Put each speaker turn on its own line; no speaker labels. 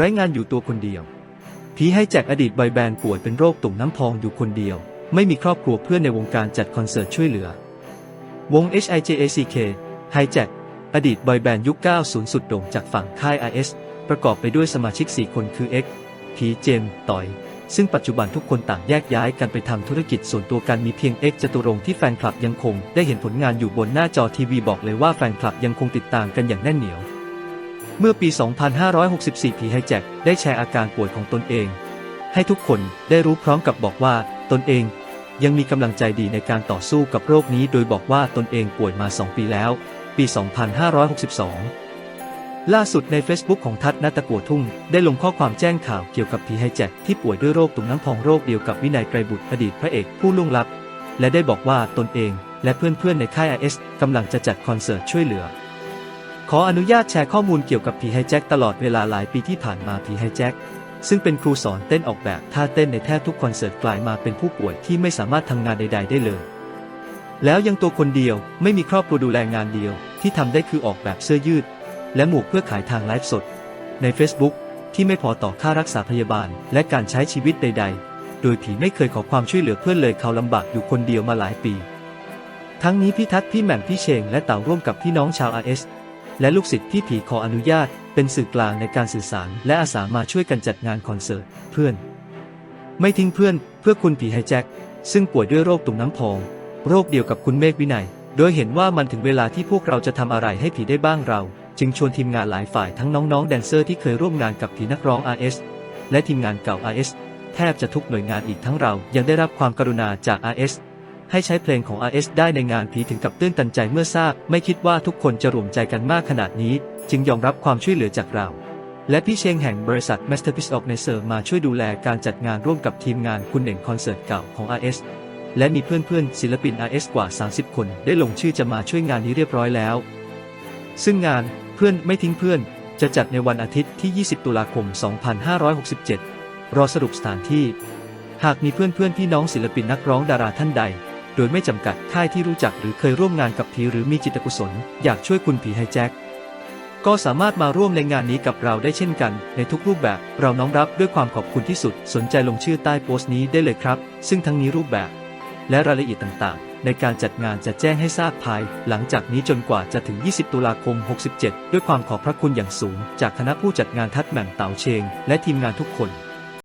ไร้งานอยู่ตัวคนเดียว ผีให้แจกอดีตบอยแบนด์ป่วยเป็นโรคตุ่มน้ำพองอยู่คนเดียว ไม่มีครอบครัวเพื่อนในวงการจัดคอนเสิร์ตช่วยเหลือ วง HIJACK ไฮแจ็คอดีตบอยแบนด์ยุค 90 สุดโด่งจากฝั่งค่าย IS ประกอบไปด้วยสมาชิก 4 คนคือ X ผีเจม ต่อย ซึ่งปัจจุบันทุกคนต่างแยกย้ายกันไปทำธุรกิจส่วนตัวกันมีเพียง X จตุรงที่แฟนคลับยังคง ได้เห็นผลงานอยู่บนหน้าจอทีวีบอกเลยว่าแฟนคลับยังคงติดตามกันอย่างแน่นเหนียว เมื่อปี 2564 ผีไฮแจ็คได้แชร์อาการป่วยของตนเอง ให้ทุกคนได้รู้พร้อมกับบอกว่าตนเองยังมีกำลังใจดีในการต่อสู้กับโรคนี้ โดยบอกว่าตนเองป่วยมา 2 ปีแล้ว ปี 2562 ล่าสุดใน Facebook ของทัศนัตตะกัวทุ่ง ได้ลงข้อความแจ้งข่าวเกี่ยวกับผีไฮแจ็คที่ป่วยด้วยโรคตุ่มน้ำพองโรคเดียวกับวินัยไกรบุตรอดีตพระเอกผู้ล่วงลับ และได้บอกว่าตนเองและเพื่อนๆในค่าย IS กำลังจะจัดคอนเสิร์ตช่วยเหลือ ขออนุญาตแชร์ข้อมูลเกี่ยวกับผีไฮแจ็คตลอดเวลาหลายปีที่ผ่านมาผีไฮแจ็คซึ่งเป็นครูสอนเต้นออกแบบท่าเต้นในแทบทุกคอนเสิร์ตกลายมาเป็นผู้ป่วยที่ไม่สามารถทำงานใด ๆ ได้เลย แล้วยังตัวคนเดียวไม่มีครอบครัวดูแลงานเดียว ที่ทำได้คือออกแบบเสื้อยืด และหมวกเพื่อขายทางไลฟ์สด ใน Facebook ที่ไม่พอต่อค่ารักษาพยาบาล และการใช้ชีวิตใด ๆ โดยผีไม่เคยขอความช่วยเหลือเพื่อนเลยเขาลำบากอยู่คนเดียวมาหลายปี ทั้งนี้พี่ทัศน์พี่แหม่มพี่เชงและเต่าร่วมกับพี่น้องชาว RS และลูกศิษย์ที่ผีขออนุญาต เป็นสื่อกลางในการสื่อสาร และอาสามาช่วยกันจัดงานคอนเสิร์ตเพื่อน ไม่ทิ้งเพื่อน เพื่อคุณผีไฮแจ็คซึ่งป่วยด้วยโรคตุ่มน้ำพอง โรคเดียวกับคุณเมฆวินัย โดยเห็นว่ามันถึงเวลาที่พวกเราจะทำอะไรให้ผีได้บ้างเรา จึงชวนทีมงานหลายฝ่ายทั้งน้องๆแดนเซอร์ที่เคยร่วมงานกับผีนักร้อง RS และทีมงานเก่า RS แทบจะทุกหน่วยงานอีกทั้งเรายังได้รับความกรุณาจาก RS ให้ใช้เพลงของ RS ได้ในงานผีถึงกับตื้นตันใจเมื่อทราบ ไม่คิดว่าทุกคนจะรวมใจกันมากขนาดนี้ จึงยอมรับความช่วยเหลือจากเรา และพี่เชงแห่งบริษัท Masterpiece Organizer มาช่วยดูแลการจัดงานร่วมกับทีมงานคุณเหน่งคอนเสิร์ตเก่าของ RS และมีเพื่อนๆศิลปิน RS กว่า 30 คน ได้ลงชื่อจะมาช่วยงานนี้เรียบร้อยแล้ว ซึ่งงานเพื่อนไม่ทิ้งเพื่อน จะจัดในวันอาทิตย์ที่ 20 ตุลาคม 2567 รอสรุปสถานที่ หากมีเพื่อนๆพี่น้องศิลปินนักร้องดาราท่านใด โดยไม่จำกัดค่ายที่รู้จักหรือเคยร่วมงานกับผีหรือมีจิตกุศล อยากช่วยคุณผีไฮแจ็คก็สามารถมาร่วมในงานนี้กับเราได้เช่นกัน ในทุกรูปแบบเราน้อมรับด้วยความขอบคุณที่สุด สนใจลงชื่อใต้โพสต์นี้ได้เลยครับ ซึ่งทั้งนี้รูปแบบ และรายละเอียดต่างๆ ในการจัดงานจะแจ้งให้ทราบภาย หลังจากนี้จนกว่าจะถึง 20 ตุลาคม 67 ด้วยความขอบพระคุณอย่างสูง จากคณะผู้จัดงานทัดแหม่มเต๋าเชง และทีมงานทุกคน